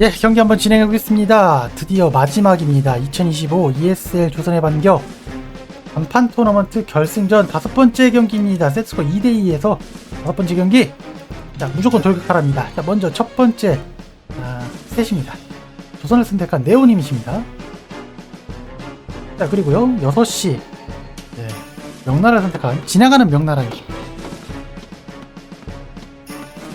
예, 경기 한번 진행해 보겠습니다. 드디어 마지막입니다. 2025 ESL 조선의 반격 간판 토너먼트 결승전 다섯 번째 경기입니다. 세트스코 2대2에서 다섯 번째 경기. 자, 무조건 돌격하랍니다. 자, 먼저 첫 번째 아, 셋입니다. 조선을 선택한 네오님이십니다. 자, 그리고요 6시 네, 명나라를 선택한 지나가는 명나라입니다.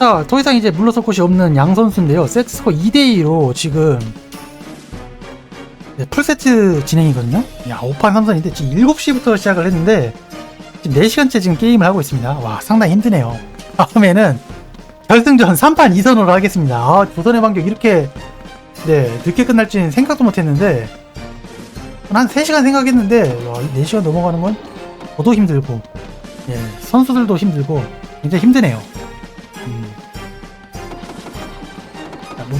자, 더 이상 이제 물러설 곳이 없는 양 선수인데요. 세트 스코어 2대2로 지금 네, 풀세트 진행이거든요. 야, 5판 3선인데 지금 7시부터 시작을 했는데 지금 4시간째 지금 게임을 하고 있습니다. 와, 상당히 힘드네요. 다음에는 결승전 3판 2선으로 하겠습니다. 아, 조선의 반격 이렇게 네, 늦게 끝날 줄은 생각도 못 했는데 한 3시간 생각했는데 와, 이 4시간 넘어가는 건 저도 힘들고 예, 선수들도 힘들고 굉장히 힘드네요.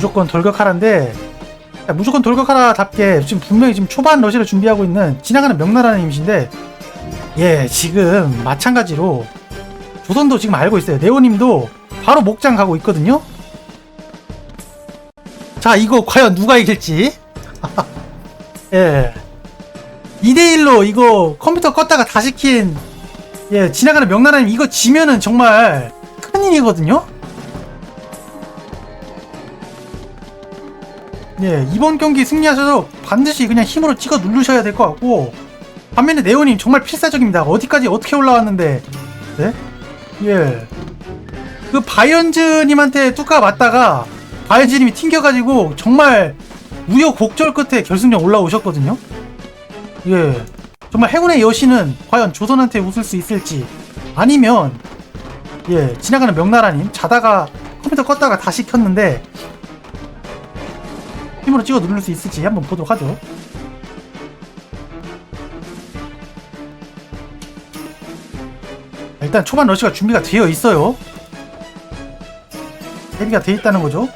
무조건 돌격하라인데 자, 무조건 돌격하라답게 지금 분명히 지금 초반 러시를 준비하고 있는 지나가는 명나라는 임신데 예 지금 마찬가지로 조선도 지금 알고 있어요. 네오님도 바로 목장 가고 있거든요. 자 이거 과연 누가 이길지? 예. 2대1로 이거 컴퓨터 껐다가 다시 킨 예, 지나가는 명나라님 이거 지면은 정말 큰일이거든요? 예, 이번 경기 승리하셔서 반드시 그냥 힘으로 찍어 누르셔야 될 것 같고 반면에 네오님 정말 필사적입니다. 어디까지 어떻게 올라왔는데 네? 예. 그 바이언즈님한테 뚜까 맞다가 바이언즈님이 튕겨가지고 정말 우여곡절 끝에 결승전 올라오셨거든요. 예. 정말 행운의 여신은 과연 조선한테 웃을 수 있을지 아니면 예 지나가는 명나라님 자다가 컴퓨터 껐다가 다시 켰는데 힘으로 찍어 누를 수 있을지 한번 보도록 하죠. 일단 초반 러시가 준비가 되어 있어요. 대비가 되어 있다는 거죠.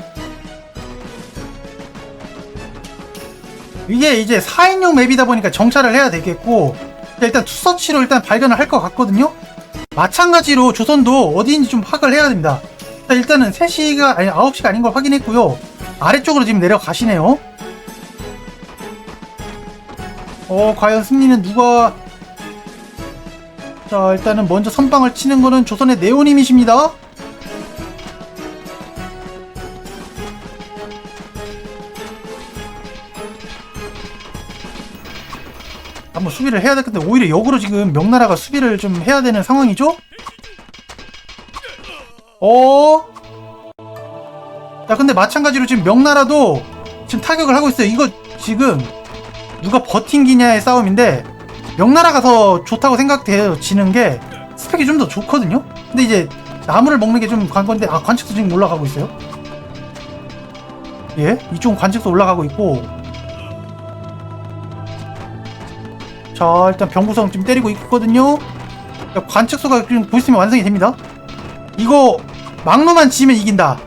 이게 이제 4인용 맵이다 보니까 정찰을 해야 되겠고 일단 투서치로 일단 발견을 할 것 같거든요. 마찬가지로 조선도 어디인지 좀 파악을 해야 됩니다. 자, 일단은 3시가 아니 9시가 아닌 걸 확인했고요. 아래쪽으로 지금 내려가시네요. 어, 과연 승리는 누가 자, 일단은 먼저 선방을 치는 거는 조선의 네오님이십니다. 한번 수비를 해야 될 건데 오히려 역으로 지금 명나라가 수비를 좀 해야 되는 상황이죠? 어? 자 근데 마찬가지로 지금 명나라도 지금 타격을 하고 있어요. 이거 지금 누가 버틴기냐의 싸움인데 명나라가 더 좋다고 생각되어지는 게 스펙이 좀 더 좋거든요? 근데 이제 나무를 먹는 게좀 관건데 아 관측도 지금 올라가고 있어요? 예? 이쪽은 관측도 올라가고 있고. 자 일단 병구성 지금 때리고 있거든요. 자, 관측소가 지금 보시면 완성이 됩니다. 이거 막루만 지면 이긴다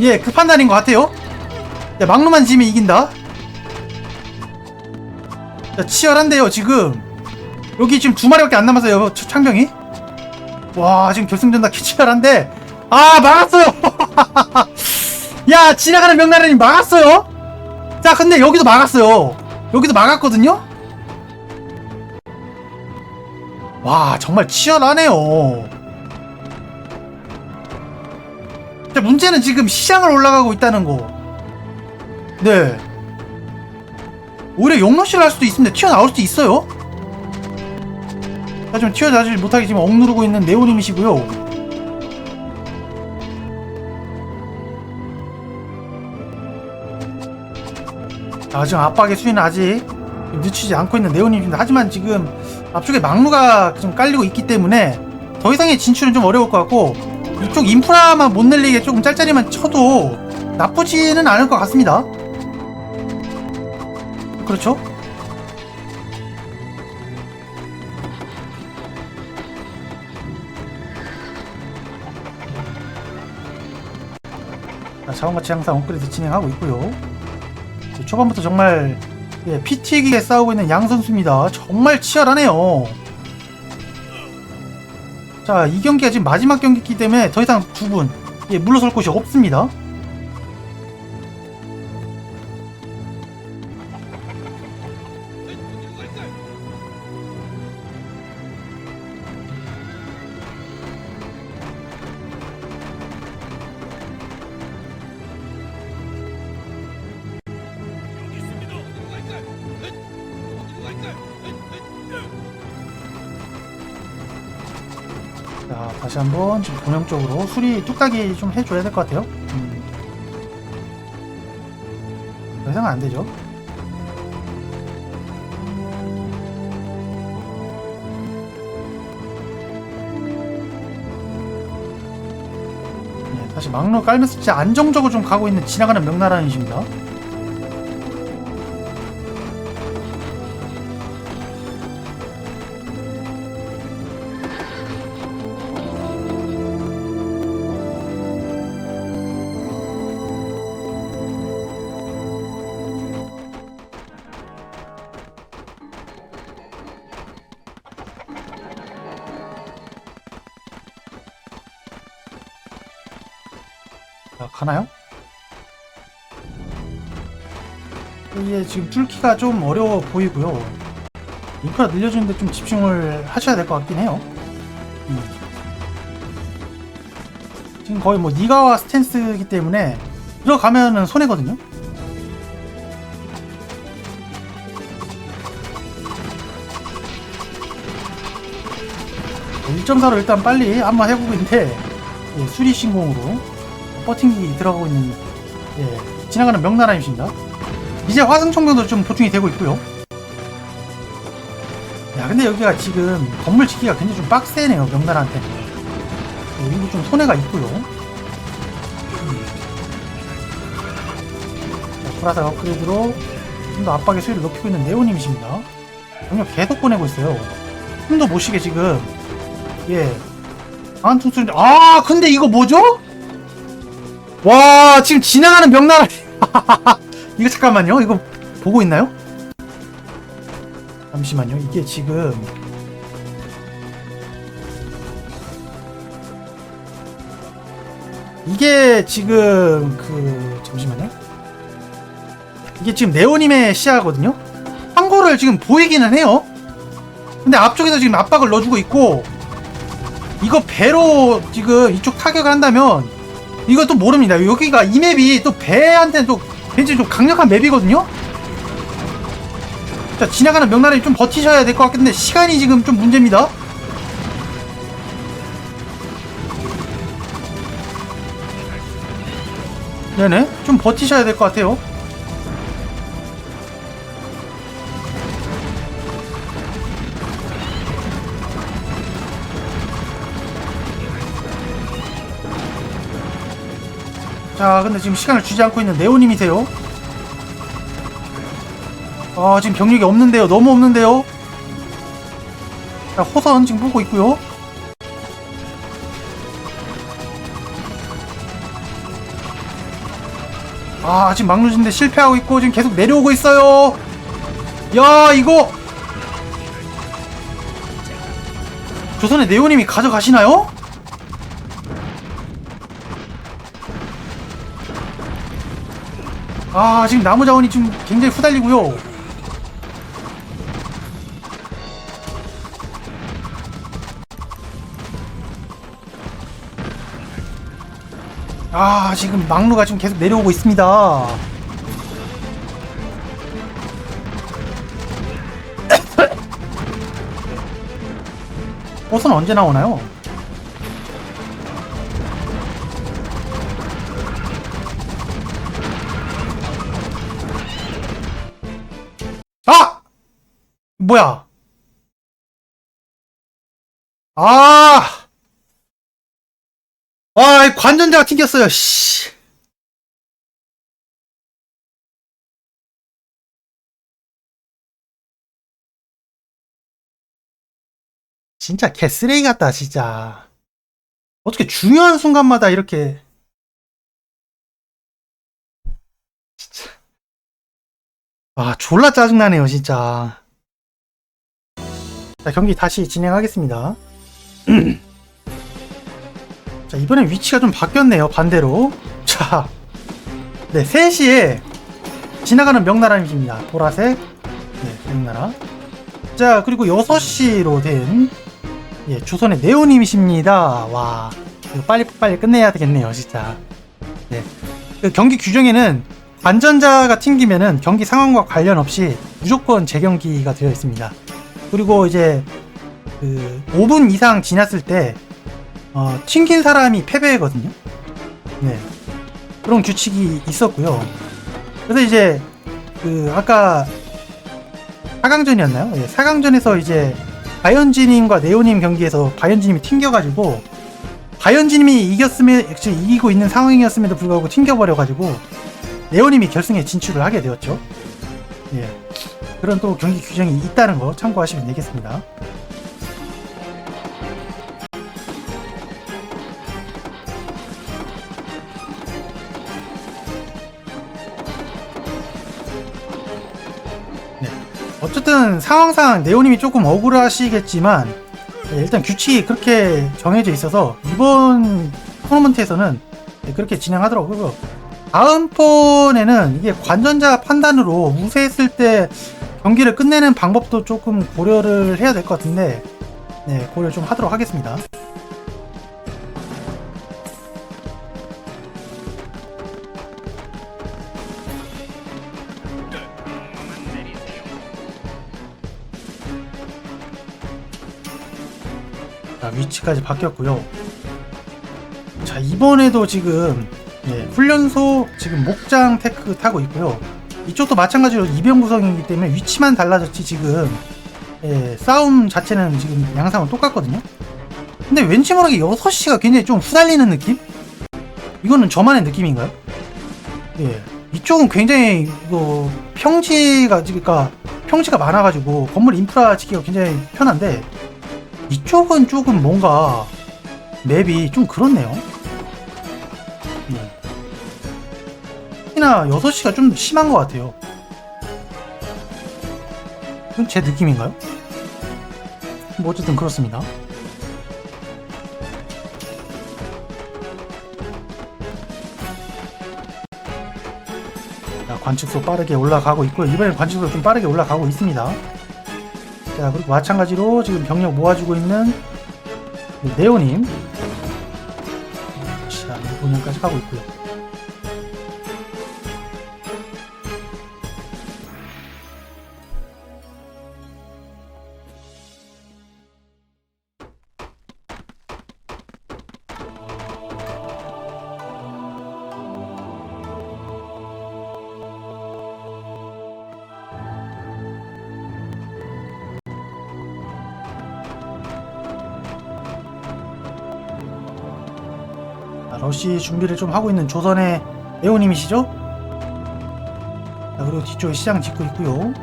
예 그 판단인 것 같아요. 야 막루만 지면 이긴다. 자 치열한데요 지금. 여기 지금 두 마리밖에 안 남았어요 저 창병이. 와 지금 결승전 다 치열한데. 아 막았어요! 야 지나가는 명나라님 막았어요? 자 근데 여기도 막았어요. 여기도 막았거든요? 와 정말 치열하네요 근데 문제는 지금 시장을 올라가고 있다는 거. 네. 오히려 용로시를 할 수도 있습니다. 튀어나올 수도 있어요. 하지만 튀어나오지 못하게 지금 억누르고 있는 네오님이시고요. 아 지금 압박의 수위는 아직 늦추지 않고 있는 네오님입니다. 하지만 지금 앞쪽에 막루가 좀 깔리고 있기 때문에 더 이상의 진출은 좀 어려울 것 같고 이쪽 인프라만 못 늘리게 조금 짤짤이만 쳐도 나쁘지는 않을 것 같습니다. 그렇죠? 자, 자원가치 항상 업그레이드 진행하고 있고요. 초반부터 정말 예, 피 튀기게 싸우고 있는 양 선수입니다. 정말 치열하네요. 자, 이 경기가 지금 마지막 경기이기 때문에 더 이상 두 분, 예, 물러설 곳이 없습니다. 다시 한번 지금 본영적으로 수리 뚝딱이 좀 해줘야 될 것 같아요. 음. 더 이상은 안 되죠. 네, 다시 막루 깔면서 진짜 안정적으로 좀 가고 있는 지나가는 명나라님이십니다. 지금 뚫기가 좀 어려워 보이고요. 인프라 늘려주는데 좀 집중을 하셔야 될 것 같긴 해요. 음. 지금 거의 뭐 니가와 스탠스이기 때문에 들어가면은 손해거든요. 뭐 1.4로 일단 빨리 한번 해보고 있는데 예, 수리 신공으로 버팅기 들어가고 있는 예, 지나가는 명나라입니다. 이제 화승청정도 좀 보충이 되고 있고요. 야 근데 여기가 지금 건물 짓기가 굉장히 좀 빡세네요 명나라한테는. 예, 여기도 좀 손해가 있고요. 보라색 업그레이드로 좀 더 압박의 수위를 높이고 있는 네오님이십니다. 병력 계속 보내고 있어요. 숨도 못 쉬게 지금 예 강한 통수아 근데 이거 뭐죠? 와 지금 지나가는 명나라 이거 잠깐만요. 이거 보고 있나요? 잠시만요. 이게 지금 이게 지금 그 잠시만요. 이게 지금 네오님의 시야거든요. 한 거를 지금 보이기는 해요. 근데 앞쪽에서 지금 압박을 넣어주고 있고 이거 배로 지금 이쪽 타격을 한다면 또 모릅니다. 여기가 이 맵이 또 배한테는 또 굉장히 좀 강력한 맵이거든요. 자 지나가는 명나라에 좀 버티셔야 될 것 같은데 시간이 지금 좀 문제입니다. 네네 좀 버티셔야 될 것 같아요. 자, 근데 지금 시간을 주지 않고 있는 네오님이세요. 아, 지금 병력이 없는데요. 너무 없는데요. 자, 호선 지금 보고 있고요. 아, 지금 막루진데 실패하고 있고 지금 계속 내려오고 있어요. 야, 이거 조선의 네오님이 가져가시나요? 아 지금 나무 자원이 지금 굉장히 후달리고요 아 지금 막루가 지금 계속 내려오고 있습니다 옷은 언제 나오나요? 뭐야? 아! 와, 이 관전자가 튕겼어요, 씨. 진짜 개쓰레기 같다, 진짜. 어떻게 중요한 순간마다 이렇게. 진짜. 아, 졸라 짜증나네요, 진짜. 자, 경기 다시 진행하겠습니다. 자, 이번엔 위치가 좀 바뀌었네요, 반대로. 자, 네, 3시에 지나가는 명나라입니다. 보라색, 네, 명나라. 자, 그리고 6시로 된, 예, 조선의 네오님이십니다. 와, 이거 빨리빨리 끝내야 되겠네요, 진짜. 네. 그 경기 규정에는 안전자가 튕기면은 경기 상황과 관련 없이 무조건 재경기가 되어 있습니다. 그리고 이제 그 5분 이상 지났을 때 어, 튕긴 사람이 패배거든요. 네. 그런 규칙이 있었고요. 그래서 이제 그 아까 4강전이었나요? 예, 4강전에서 이제 바이언지님과 네오님 경기에서 바이언지님이 튕겨가지고 바이언지님이 이겼으면 지금 이기고 있는 상황이었음에도 불구하고 튕겨버려가지고 네오님이 결승에 진출을 하게 되었죠. 예. 그런 또 경기 규정이 있다는 거 참고하시면 되겠습니다. 네. 어쨌든 상황상 네오님이 조금 억울하시겠지만 네, 일단 규칙이 그렇게 정해져 있어서 이번 토너먼트에서는 네, 그렇게 진행하더라고요. 다음 폰에는 이게 관전자 판단으로 우세했을 때 경기를 끝내는 방법도 조금 고려를 해야 될 것 같은데 네 고려 좀 하도록 하겠습니다. 자, 위치까지 바뀌었고요. 자, 이번에도 지금 예, 훈련소 지금 목장 테크 타고 있고요. 이쪽도 마찬가지로 이병 구성이기 때문에 위치만 달라졌지 지금 예, 싸움 자체는 지금 양상은 똑같거든요. 근데 왠지 모르게 6시가 굉장히 좀 후달리는 느낌? 이거는 저만의 느낌인가요? 예. 이쪽은 굉장히 이거 평지가 그러니까 평지가 많아가지고 건물 인프라 짓기가 굉장히 편한데 이쪽은 조금 뭔가 맵이 좀 그렇네요. 특히나 6시가 좀 심한 것 같아요. 그건 제 느낌인가요? 뭐 어쨌든 그렇습니다. 자, 관측소 빠르게 올라가고 있고요. 이번엔 관측소 좀 빠르게 올라가고 있습니다. 자, 그리고 마찬가지로 지금 병력 모아주고 있는 그 네오님. 자, 이분까지 가고 있고요. 시 준비를 좀 하고 있는 조선의 네오님이시죠? 자, 그리고 뒤쪽에 시장 짓고 있고요.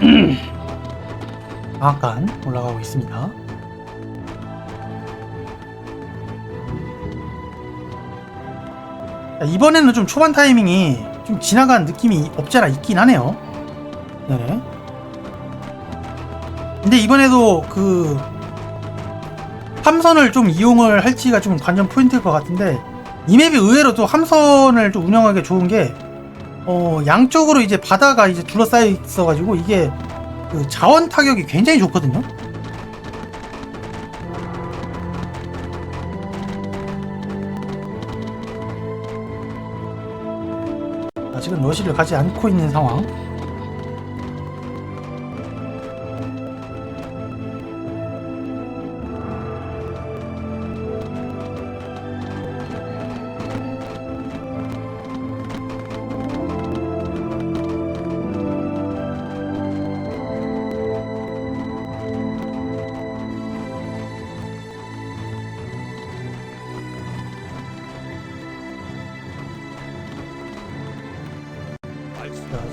방앗간 올라가고 있습니다. 자, 이번에는 좀 초반 타이밍이 좀 지나간 느낌이 없지 않아 있긴 하네요. 네. 근데 이번에도 그 함선을 좀 이용을 할지가 좀 관전 포인트일 것 같은데 이 맵이 의외로 또 함선을 좀 운영하기 좋은 게 어, 양쪽으로 이제 바다가 이제 둘러싸여 있어가지고 이게 그 자원 타격이 굉장히 좋거든요. 아직은 러시를 가지 않고 있는 상황.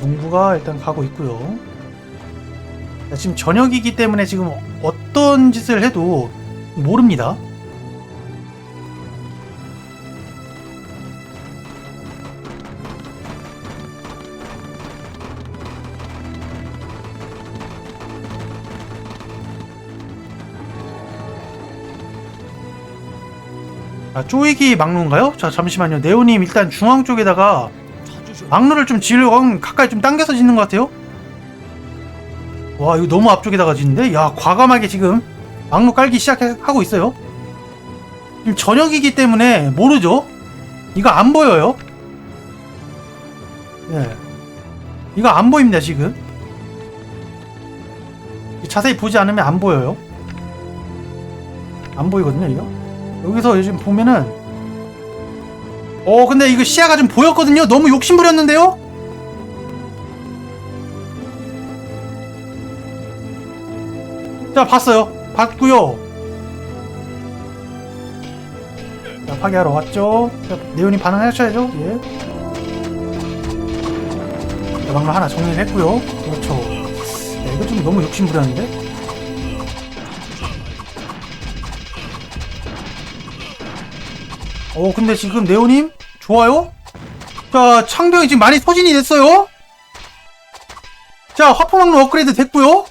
자, 농부가 일단 가고 있고요. 자, 지금 저녁이기 때문에 지금 어떤 짓을 해도 모릅니다. 아, 쪼이기 막루인가요? 자, 잠시만요. 네오님 일단 중앙 쪽에다가 막루를 좀 지으려고 가까이 좀 당겨서 짓는 것 같아요. 와 이거 너무 앞쪽에다가 짓는데? 야 과감하게 지금 막루 깔기 시작하고 있어요. 지금 저녁이기 때문에 모르죠? 이거 안 보여요. 네. 이거 안 보입니다 지금 자세히 보지 않으면 안 보여요 안 보이거든요 이거 여기서 요즘 보면은 어 근데 이거 시야가 좀 보였거든요. 너무 욕심부렸는데요? 자 봤어요. 봤고요. 자 파괴하러 왔죠? 자, 네오님 반응하셔야죠. 예. 자, 막로 하나 정리를 했고요. 그렇죠. 야, 이거 좀 너무 욕심부렸는데 어 근데 지금 네오님? 좋아요? 자 창병이 지금 많이 소진이 됐어요? 자 화포막로 업그레이드 됐고요?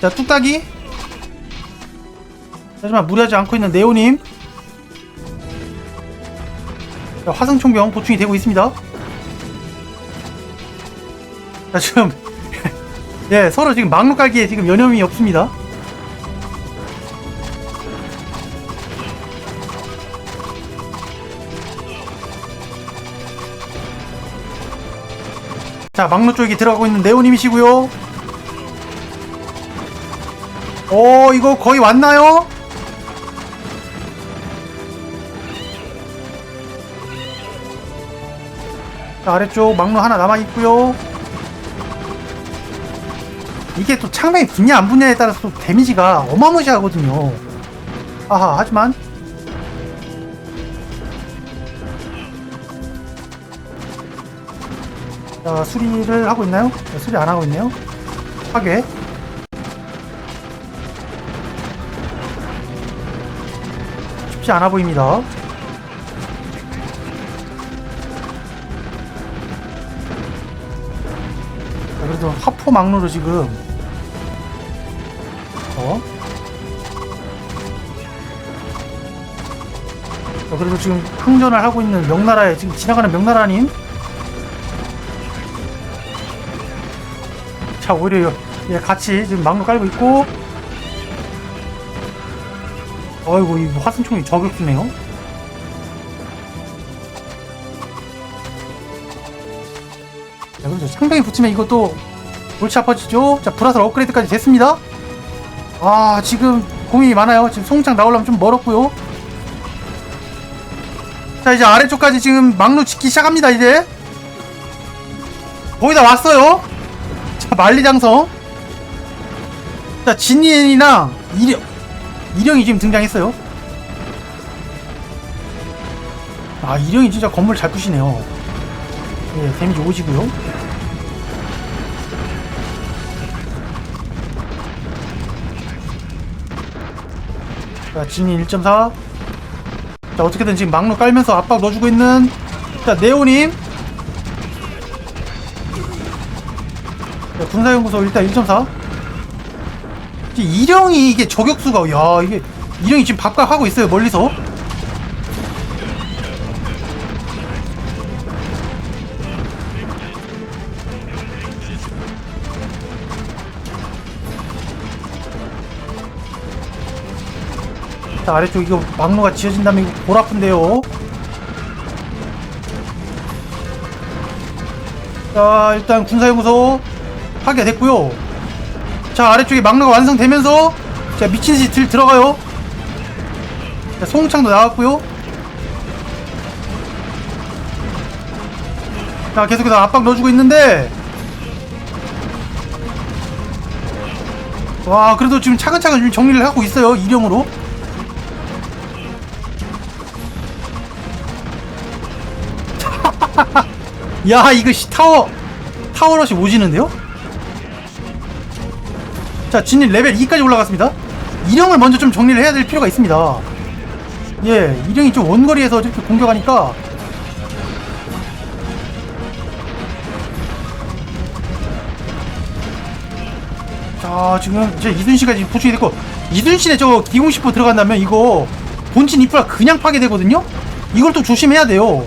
자 뚝딱이? 하지만 무리하지 않고 있는 네오님? 자, 화승총병 보충이 되고 있습니다 자 지금. 예 서로 지금 막루 깔기에 지금 여념이 없습니다. 자 막루 쪽에 들어가고 있는 네오님이시고요. 어 이거 거의 왔나요? 자, 아래쪽 막루 하나 남아있고요 이게 또 창명이 붙냐 안 붙냐에 따라서 또 데미지가 어마무시하거든요. 아하 하지만. 자 수리를 하고 있나요? 네, 수리 안 하고 있네요. 파괴 쉽지 않아 보입니다 포 막루로 지금. 어? 자, 그래도 지금 항전을 하고 있는 명나라에 지금 지나가는 명나라님? 자 오히려 예, 같이 지금 막루 깔고 있고. 어이구 이 화승총이 저격수네요. 자 그럼 저 창병이 붙이면 이것도 골치 아파지죠? 자 브라설 업그레이드까지 됐습니다. 아 지금 고민이 많아요. 지금 송창 나오려면 좀 멀었고요. 자 이제 아래쪽까지 지금 막루 짓기 시작합니다 이제. 거의 다 왔어요. 자 만리장성. 자 진이랑 이령 이령이 지금 등장했어요. 아 이령이 진짜 건물 잘 부시네요. 예 데미지 오지고요 자 진이 1.4자 어떻게든 지금 막루 깔면서 압박 넣어주고 있는 자 네오님. 자 군사연구소 일단 1.4 이령이 이게 저격수가 야 이게 이령이 지금 박박하고 있어요 멀리서 자 아래쪽 이거 막루가 지어진다면 이거 골 아픈데요. 자 일단 군사연구소 파괴됐고요. 자 아래쪽에 막루가 완성되면서 자 미친듯이 들 들어가요. 자 소홍창도 나왔고요. 자 계속해서 압박 넣어주고 있는데. 와 그래도 지금 차근차근 정리를 하고 있어요 이령으로 야 이거 씨, 타워 타워러시 오지는데요? 자 진님 레벨 2까지 올라갔습니다 이령을 먼저 좀 정리를 해야 될 필요가 있습니다 예 이령이 좀 원거리에서 이렇게 공격하니까 자 지금 이제 이순씨가 지금 보충이 됐고 이순신에 저 기공식포 들어간다면 이거 본진 인프라 그냥 파괴되거든요? 이걸 또 조심해야 돼요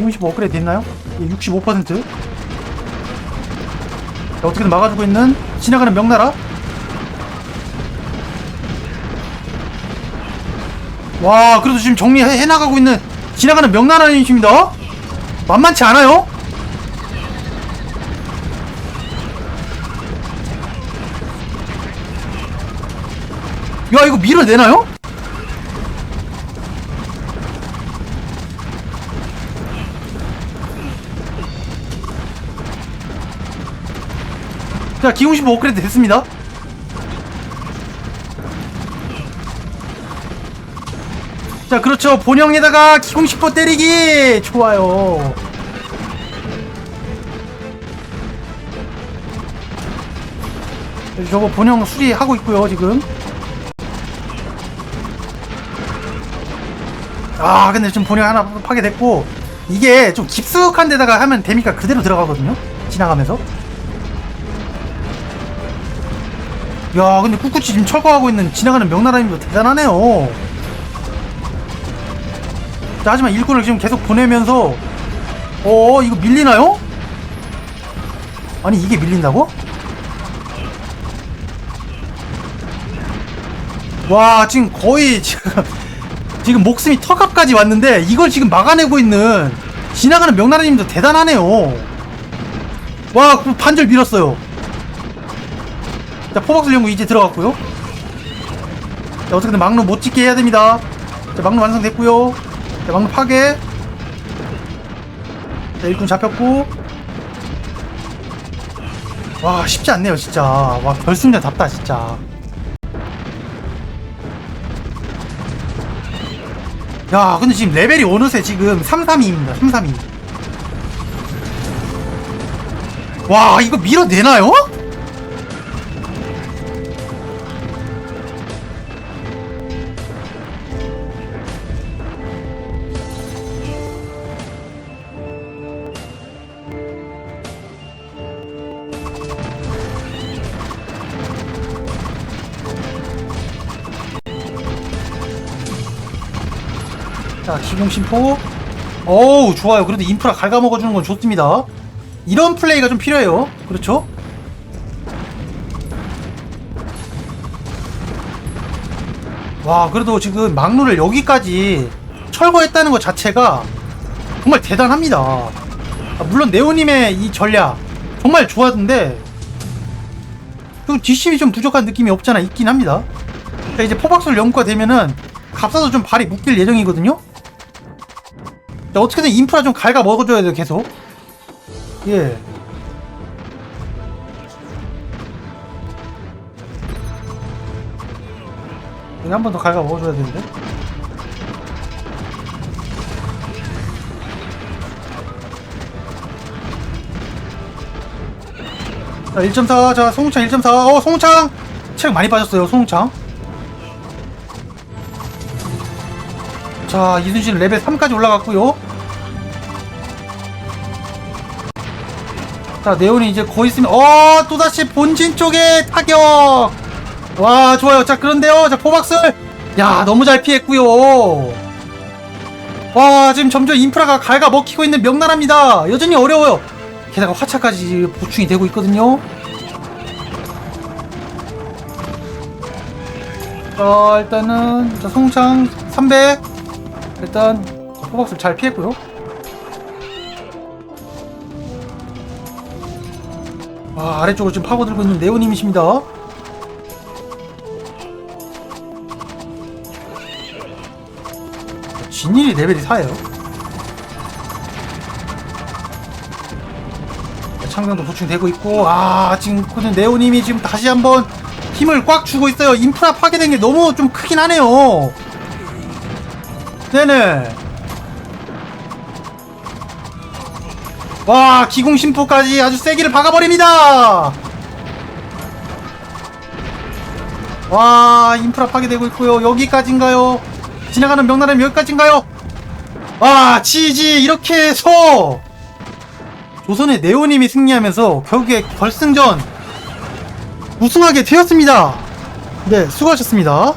기공식포 업그레이드 됐나요? 예, 65% 자, 어떻게든 막아주고 있는 지나가는 명나라. 와, 그래도 지금 정리해 해 나가고 있는 지나가는 명나라님이십니다. 만만치 않아요? 야, 이거 밀어내나요? 자, 기공신보 업그레이드 됐습니다. 자, 그렇죠. 본영에다가 기공신보 때리기! 좋아요. 저거 본영 수리하고 있고요, 지금. 아, 근데 지금 본영 하나 파괴됐고, 이게 좀 깊숙한 데다가 하면 데미가 그대로 들어가거든요? 지나가면서. 야 근데 꿋꿋이 지금 철거하고 있는 지나가는 명나라님도 대단하네요 자 하지만 일꾼을 지금 계속 보내면서 어 이거 밀리나요? 아니 이게 밀린다고? 와 지금 거의 지금 지금 목숨이 턱앞까지 왔는데 이걸 지금 막아내고 있는 지나가는 명나라님도 대단하네요 와그 반절 밀었어요 자 포박스 연구 이제 들어갔고요. 자 어떻게든 막루 못 찍게 해야 됩니다. 자 막루 완성됐고요. 자 막루 파괴. 자 일꾼 잡혔고. 와 쉽지 않네요 진짜. 와 결승전답다 진짜. 야 근데 지금 레벨이 어느새 지금 332입니다 332 와 이거 밀어내나요? 공심포. 어우, 좋아요. 그래도 인프라 갉아먹어주는 건 좋습니다. 이런 플레이가 좀 필요해요. 그렇죠? 와, 그래도 지금 막루를 여기까지 철거했다는 것 자체가 정말 대단합니다. 아, 물론 네오님의 이 전략 정말 좋았는데 그 뒷심이 좀 부족한 느낌이 없잖아 있긴 합니다. 자, 이제 포박술 연구가 되면은 갑사도 좀 발이 묶일 예정이거든요. 자, 어떻게든 인프라 좀 갉아 먹어줘야 돼요, 계속. 예. 여기 한번더 갉아 먹어줘야 되는데. 자, 1.4. 자, 송창 1.4. 어, 송창! 체력 많이 빠졌어요, 송창. 자, 이순신 레벨 3까지 올라갔고요. 자, 네온이 이제 거의 있으면, 어, 또다시 본진 쪽에 타격! 와, 좋아요. 자, 그런데요. 자, 포박슬! 야, 너무 잘 피했고요 와, 지금 점점 인프라가 갉아 먹히고 있는 명나라입니다. 여전히 어려워요. 게다가 화차까지 보충이 되고 있거든요. 자, 일단은, 자, 송창 300. 일단, 포박슬 잘 피했고요. 아, 아래쪽으로 지금 파고들고 있는 네오님이십니다. 진일이 레벨이 4예요. 창병도 보충되고 있고, 아, 지금 네오님이 지금 다시 한번 힘을 꽉 주고 있어요. 인프라 파괴된 게 너무 좀 크긴 하네요. 네네. 와 기공 심포까지 아주 세기를 박아버립니다. 와 인프라 파괴되고 있고요. 여기까지인가요? 지나가는 명나라는 여기까지인가요? 와 지지 이렇게 해서 조선의 네오님이 승리하면서 결국에 결승전 우승하게 되었습니다. 네 수고하셨습니다